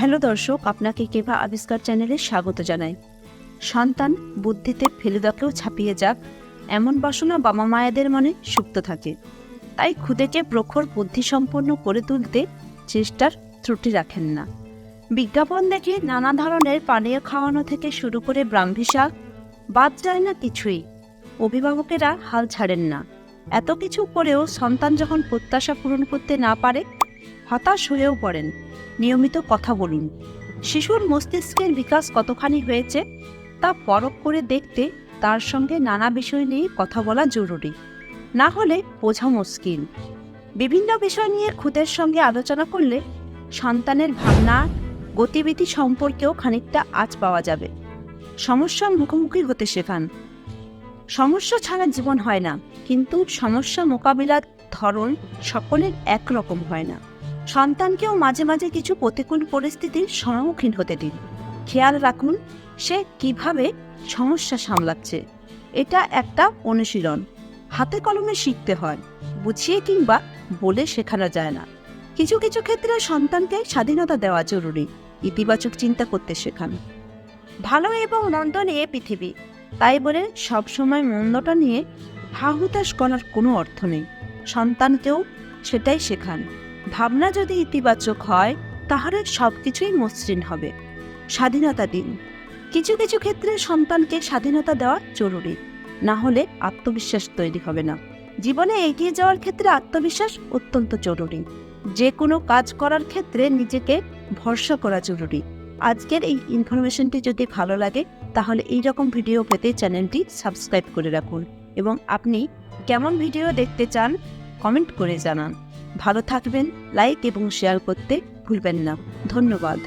Hello দর্শক, আপনাকে কেভা আবিষ্কার চ্যানেলে স্বাগত জানাই। সন্তান বুদ্ধিতে ফেলুদাকেও ছাপিয়ে যাক, এমন বাসনা বাবা মায়েদের মনে সুপ্ত থাকে। তাই খুদেকে প্রখর বুদ্ধিসম্পন্ন করে তুলতে চেষ্টার ত্রুটি রাখেন না। বিজ্ঞাপন দেখে নানা ধরনের পানীয় খাওয়ানো থেকে শুরু করে ব্রাহ্মী শাক, বাদ যায় না কিছুই। অভিভাবকেরা হাল ছাড়েন না। এত কিছু করেও সন্তান যখন প্রত্যাশা পূরণ করতে না পারে হতাশ হয়েও পড়েন। নিয়মিত কথা বলুন। শিশুর মস্তিষ্কের বিকাশ কতখানি হয়েছে, তা পরখ করে দেখতে তার সঙ্গে নানা বিষয় নিয়ে কথা বলা জরুরি। না হলে বোঝা মুশকিল। বিভিন্ন বিষয় নিয়ে খুদের সঙ্গে আলোচনা করলে সন্তানের ভাবনা, গতিবিধি সম্পর্কেও খানিকটা আজ পাওয়া যাবে। সমস্যার মুখোমুখি হতে শেখান। সমস্যা ছাড়া জীবন হয় না, কিন্তু সমস্যা মোকাবিলার ধরন সকলের একরকম হয় না। সন্তানকেও মাঝে মাঝে কিছু প্রতিকূল পরিস্থিতির সম্মুখীন হতে দিন। খেয়াল রাখুন, সে কীভাবে সমস্যা সামলাচ্ছে। এটা একটা অনুশীলন। হাতে কলমে শিখতে হয়, বুঝিয়ে কিংবা বলে শেখানো যায় না। কিছু কিছু ক্ষেত্রে সন্তানকে স্বাধীনতা দেওয়া জরুরি, ইতিবাচক চিন্তা করতে শেখান। ভালো এবং মন্দ নিয়ে পৃথিবী। তাই বলে সবসময় মন্দটা নিয়ে হাহুতাশ করার কোনো অর্থ নেই। সন্তানকেও সেটাই শেখান। ভাবনা যদি ইতিবাচক হয়, তাহলে সব কিছুই মসৃণ হবে। স্বাধীনতা দিন। কিছু কিছু ক্ষেত্রে সন্তানকে স্বাধীনতা দেওয়া জরুরি। না হলে আত্মবিশ্বাস তৈরি হবে না। জীবনে এগিয়ে যাওয়ার ক্ষেত্রে আত্মবিশ্বাস অত্যন্ত জরুরি। যে কোনো কাজ করার ক্ষেত্রে নিজেকে ভরসা করা জরুরি। আজকের এই ইনফরমেশনটি যদি ভালো লাগে, তাহলে এই রকম ভিডিও পেতে চ্যানেলটি সাবস্ক্রাইব করে রাখুন। এবং আপনি কেমন ভিডিও দেখতে চান কমেন্ট করে জানান। ভালো থাকবেন লাইক এবং শেয়ার করতে ভুলবেন না। ধন্যবাদ।